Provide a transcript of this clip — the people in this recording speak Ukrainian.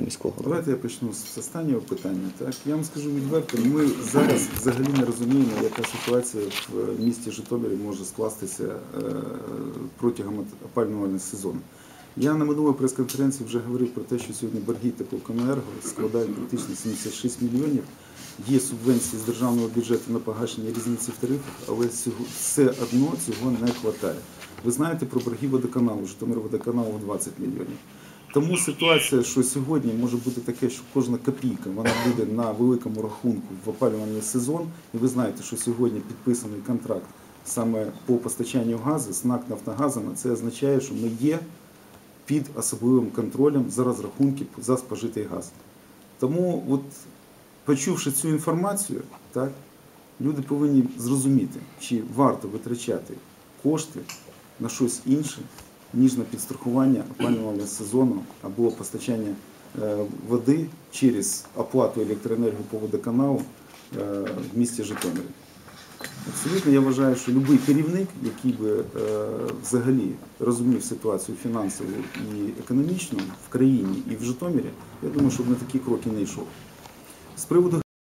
міського голови. Давайте я почну з останнього питання. Так я вам скажу відверто. Ми зараз взагалі не розуміємо, яка ситуація в місті Житомирі може скластися е, протягом опалювального сезону. Я на минулій прес-конференції вже говорив про те, що сьогодні борги теплокомуненерго складають практично 76 мільйонів. Є субвенції з державного бюджету на погашення різниці в тарифах, але все одно цього не вистачає. Ви знаєте про борги водоканалу, Житомир водоканалу 20 мільйонів. Тому ситуація, що сьогодні може бути таке, що кожна копійка вона буде на великому рахунку в опалювальний сезон. І ви знаєте, що сьогодні підписаний контракт саме по постачанню газу з НАК Нафтогазом. Це означає, що ми є під особливим контролем за розрахунки за спожитий газ. Тому, от, почувши цю інформацію, так, люди повинні зрозуміти, чи варто витрачати кошти на щось інше, ніж на підстрахування опалювального сезону або постачання е, води через оплату електроенергії по водоканалу е, в місті Житомирі. Абсолютно я вважаю, що будь-який керівник, який би е, взагалі розумів ситуацію фінансову і економічну в країні і в Житомирі, я думаю, щоб на такі кроки не йшов. З приводу